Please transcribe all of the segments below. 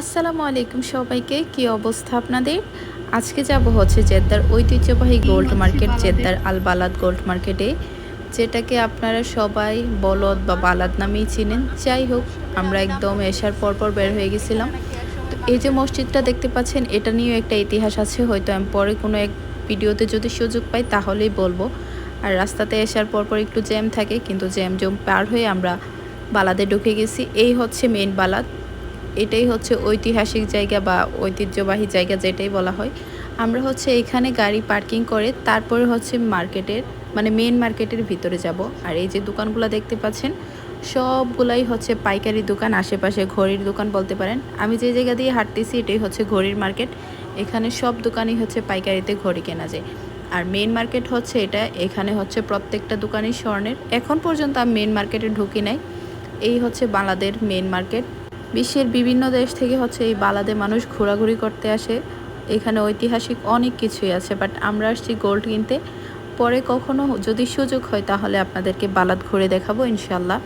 আসসালামু আলাইকুম সবাইকে, কি অবস্থা আপনাদের? আজকে যাব হচ্ছে জেদ্দার ঐতিহ্যবাহী গোল্ড মার্কেট জেদ্দার আল বালাদ গোল্ড মার্কেটে যেটাকে আপনারা সবাই বলদ বা বালাদ নামেই চিনেন। যাই হোক, আমরা একদম এসার পরপর বের হয়ে গেছিলাম। তো এই যে মসজিদটা দেখতে পাচ্ছেন, এটা নিয়েও একটা ইতিহাস আছে। হয়তো আমি পরে কোনো এক ভিডিওতে যদি সুযোগ পাই, তাহলেই বলব। আর রাস্তাতে আসার পরপর একটু জ্যাম থাকে, কিন্তু জ্যাম জম পার হয়ে আমরা বালাদে ঢুকে গেছি। এই হচ্ছে মেন বালাদ। এটাই হচ্ছে ঐতিহাসিক জায়গা বা ঐতিহ্যবাহী জায়গা যেটাই বলা হয়। আমরা হচ্ছে এখানে গাড়ি পার্কিং করে তারপরে হচ্ছে মার্কেটের মানে মেন মার্কেটের ভিতরে যাব। আর এই যে দোকানগুলো দেখতে পাচ্ছেন, সবগুলাই হচ্ছে পাইকারি দোকান, আশেপাশে ঘড়ির দোকান বলতে পারেন। আমি যে জায়গা দিয়ে হাঁটতেছি এটাই হচ্ছে ঘড়ির মার্কেট। এখানে সব দোকানই হচ্ছে পাইকারিতে ঘড়ি কেনা যায়। আর মেন মার্কেট হচ্ছে এটা, এখানে হচ্ছে প্রত্যেকটা দোকানই স্বর্ণের। এখন পর্যন্ত আমি মেন মার্কেটে ঢুকি নাই। এই হচ্ছে বাংলাদের মেন মার্কেট বিশ্বের বিভিন্ন দেশ থেকে হচ্ছে এই বালাদে মানুষ ঘোরাঘুরি করতে আসে। এখানে ঐতিহাসিক অনেক কিছুই আছে বাট আমরা আসছি গোল্ড কিনতে। পরে কখনো যদি সুযোগ হয় তাহলে আপনাদেরকে বালাদ ঘুরে দেখাবো ইনশাল্লাহ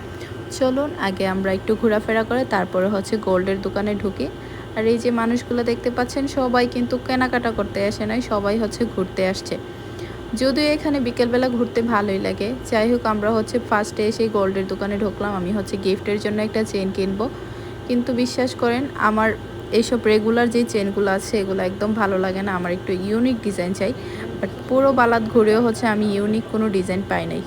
চলুন, আগে আমরা একটু ঘোরাফেরা করে তারপরে হচ্ছে গোল্ডের দোকানে ঢুকি। আর এই যে মানুষগুলো দেখতে পাচ্ছেন, সবাই কিন্তু কেনাকাটা করতে আসে নাই, সবাই হচ্ছে ঘুরতে আসছে। যদিও এখানে বিকেলবেলা ঘুরতে ভালোই লাগে। যাই হোক, আমরা হচ্ছে ফার্স্টে এসে গোল্ডের দোকানে ঢুকলাম, আমি হচ্ছে গিফটের জন্য একটা চেন কিনবো। কিন্তু বিশ্বাস করেন, আমার এইসব রেগুলার যে চেনগুলো আছে, এগুলো একদম ভালো লাগে না। আমার একটু ইউনিক ডিজাইন চাই বাট পুরো বালাত ঘুরেও হচ্ছে আমি ইউনিক কোনো ডিজাইন পাই নাই।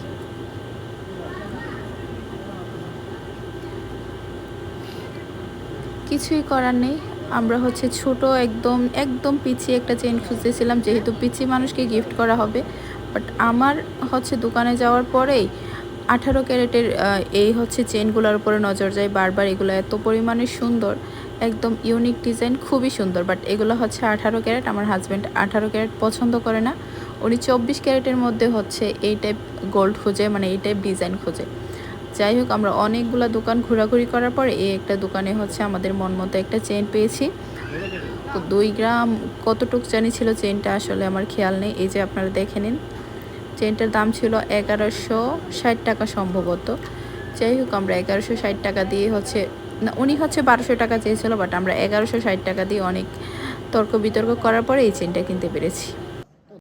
কিছুই করার নেই। আমরা হচ্ছে ছোট, একদম একদম পিছিয়ে একটা চেন খুঁজতেছিলাম, যেহেতু পিছিয়ে মানুষকে গিফট করা হবে। বাট আমার হচ্ছে দোকানে যাওয়ার পরেই আঠারো ক্যারেটের এই হচ্ছে চেনগুলোর উপরে নজর যায় বারবার। এগুলো এত পরিমাণে সুন্দর, একদম ইউনিক ডিজাইন, খুবই সুন্দর। বাট এগুলো হচ্ছে আঠারো ক্যারেট, আমার হাজব্যান্ড আঠারো ক্যারেট পছন্দ করে না। উনি চব্বিশ ক্যারেটের মধ্যে হচ্ছে এই টাইপ গোল্ড খোঁজে মানে এই টাইপ ডিজাইন খোঁজে। যাই হোক, আমরা অনেকগুলো দোকান ঘোরাঘুরি করার পরে এই একটা দোকানে হচ্ছে আমাদের মন মতো একটা চেন পেয়েছি। তো দুই গ্রাম কতটুক জানি ছিল চেনটা আসলে আমার খেয়াল নেই। এই যে আপনারা দেখে নিন। চেনটার দাম ছিল এগারোশো ষাট টাকা সম্ভবত। যাই হোক আমরা এগারোশো ষাট টাকা দিয়ে হচ্ছে, না, উনি হচ্ছে বারোশো টাকা চেয়েছিল বাট আমরা এগারোশো ষাট টাকা দিয়ে অনেক তর্ক বিতর্ক করার পরে এই চেনটা কিনতে পেরেছি।